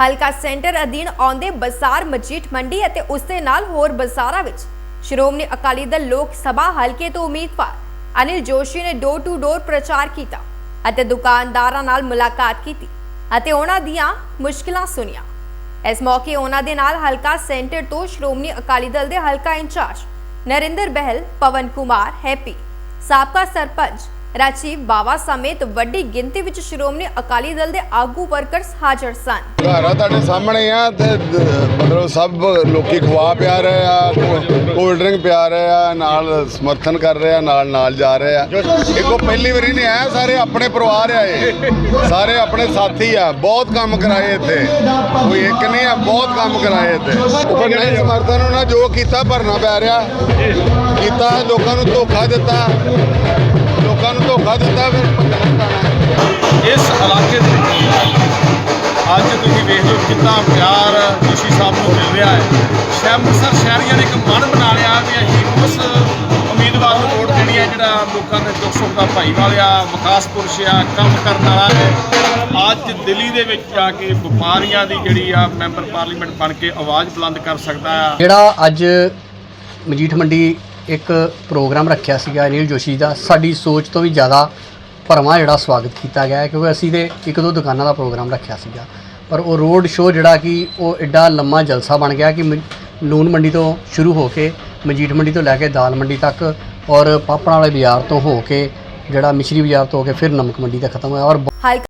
ਹਲਕਾ ਸੈਂਟਰ ਅਧੀਨ ਆਉਂਦੇ ਬਾਜ਼ਾਰ ਮਜੀਠ ਮੰਡੀ ਅਤੇ ਉਸ ਦੇ ਨਾਲ ਹੋਰ ਬਾਜ਼ਾਰਾਂ ਵਿੱਚ। ਸ਼੍ਰੋਮਣੀ ਅਕਾਲੀ ਦਲ ਲੋਕ ਸਭਾ ਹਲਕੇ ਤੋਂ ਉਮੀਦਵਾਰ ਅਨਿਲ ਜੋਸ਼ੀ ਨੇ ਡੋਰ ਟੂ ਡੋਰ ਪ੍ਰਚਾਰ ਕੀਤਾ ਅਤੇ ਦੁਕਾਨਦਾਰਾਂ ਨਾਲ ਮੁਲਾਕਾਤ ਕੀਤੀ ਅਤੇ ਉਹਨਾਂ ਦੀਆਂ ਮੁਸ਼ਕਲਾਂ ਸੁਣੀਆਂ। ਇਸ ਮੌਕੇ ਉਹਨਾਂ ਦੇ ਨਾਲ ਹਲਕਾ ਸੈਂਟਰ ਤੋਂ ਸ਼੍ਰੋਮਣੀ ਅਕਾਲੀ ਦਲ ਦੇ ਹਲਕਾ in charge Narinder Behl, Pawan Kumar, Happy, ਸਾਬਕਾ ਸਰਪੰਚ ਰਾਜੀਵ ਬਾਵਾ ਸਮੇਤ ਵੱਡੀ ਗਿਣਤੀ ਵਿੱਚ ਸ਼੍ਰੋਮਣੀ ਅਕਾਲੀ ਦਲ ਦੇ ਆਗੂ ਵਰਕਰਸ ਹਾਜ਼ਰ ਸਨ। ਘਰ ਤੁਹਾਡੇ ਸਾਹਮਣੇ ਆ ਤੇ ਦ- ਮਤਲਬ ਸਭ ਲੋਕੀ ਖਵਾ ਪਿਆ ਰਹੇ ਆ, ਕੋਲਡ ਡਰਿੰਕ ਪਿਆ ਰਹੇ ਆ, ਨਾਲ ਸਮਰਥਨ ਕਰ ਰਹੇ ਆ, ਨਾਲ ਨਾਲ ਜਾ ਰਹੇ ਆ। ਇੱਕੋ ਪਹਿਲੀ ਵਾਰੀ ਨਹੀਂ ਆਇਆ, ਸਾਰੇ ਆਪਣੇ ਪਰਿਵਾਰ ਆ ਇਹ ਸਾਰੇ ਆਪਣੇ ਸਾਥੀ ਆ, ਬਹੁਤ ਕੰਮ ਕਰਾਏ ਇੱਥੇ। ਕੋਈ ਇੱਕ ਨਹੀਂ ਆ, ਬਹੁਤ ਕੰਮ ਕਰਾਏ ਇੱਥੇ। ਉੱਪਰ ਨਹੀਂ ਸਮਰਥਨ ਉਹਨਾਂ ਜੋ ਕੀਤਾ ਭਰਨਾ ਪੈ ਰਿਹਾ। ਕੀਤਾ, ਲੋਕਾਂ ਨੂੰ ਧੋਖਾ ਦਿੱਤਾ। ਲੋਕਾਂ ਨੂੰ ਧੋਖਾ ਦਿੱਤਾ ਫਿਰ ਪੈਣਾ ਇਸ ਇਲਾਕੇ ਦੇ ਅੱਜ ਤੁਸੀਂ ਵੇਖ ਲਓ ਕਿੰਨਾ ਪਿਆਰ ਜੋਸ਼ੀ ਸਾਹਿਬ ਨੂੰ ਮਿਲ ਰਿਹਾ ਹੈ। ਸ਼ਹਿਰ ਸ਼ਹਿਰੀਆਂ ਨੇ ਇੱਕ ਮਨ ਬਣਾ ਲਿਆ ਵੀ ਅਸੀਂ ਉਸ ਉਮੀਦਵਾਰ ਨੂੰ ਵੋਟ ਦੇਣੀ ਹੈ ਜਿਹੜਾ ਲੋਕਾਂ ਦੇ ਦੁੱਖ ਸੁੱਖ ਦਾ ਭਾਈਵਾਲ ਆ ਵਿਕਾਸ ਪੁਰਸ਼ ਆ ਕੰਮ ਕਰਨ ਵਾਲਾ ਹੈ। ਅੱਜ ਦਿੱਲੀ ਦੇ ਵਿੱਚ ਜਾ ਕੇ ਵਪਾਰੀਆਂ ਦੀ ਜਿਹੜੀ ਆ ਮੈਂਬਰ ਪਾਰਲੀਮੈਂਟ ਬਣ ਕੇ ਆਵਾਜ਼ ਬੁਲੰਦ ਕਰ ਸਕਦਾ ਆ। ਜਿਹੜਾ ਅੱਜ ਮਜੀਠ ਮੰਡੀ ਇੱਕ ਪ੍ਰੋਗਰਾਮ ਰੱਖਿਆ ਸੀਗਾ ਅਨਿਲ ਜੋਸ਼ੀ ਦਾ। ਸਾਡੀ ਸੋਚ ਤੋਂ ਵੀ ਜ਼ਿਆਦਾ ਭਰਵਾਂ ਜਿਹੜਾ ਸਵਾਗਤ ਕੀਤਾ ਗਿਆ ਕਿਉਂਕਿ ਅਸੀਂ ਤੇ ਇੱਕ ਦੋ ਦੁਕਾਨਾਂ ਦਾ ਪ੍ਰੋਗਰਾਮ ਰੱਖਿਆ ਸੀਗਾ। ਪਰ ਉਹ ਰੋਡ ਸ਼ੋਅ ਜਿਹੜਾ ਕਿ ਉਹ ਐਡਾ ਲੰਮਾ ਜਲਸਾ ਬਣ ਗਿਆ ਕਿ ਮ- ਲੂਣ ਮੰਡੀ ਤੋਂ ਸ਼ੁਰੂ ਹੋ ਕੇ ਮਜੀਠ ਮੰਡੀ ਤੋਂ ਲੈ ਕੇ ਦਾਲ ਮੰਡੀ ਤੱਕ ਔਰ ਪਾਪੜਾਂ ਵਾਲੇ ਬਾਜ਼ਾਰ ਤੋਂ ਹੋ ਕੇ ਜਿਹੜਾ ਮਿਸ਼ਰੀ ਬਾਜ਼ਾਰ ਤੋਂ ਹੋ ਕੇ ਫਿਰ ਨਮਕ ਮੰਡੀ ਤੱਕ ਖਤਮ ਹੋਇਆ ਔਰ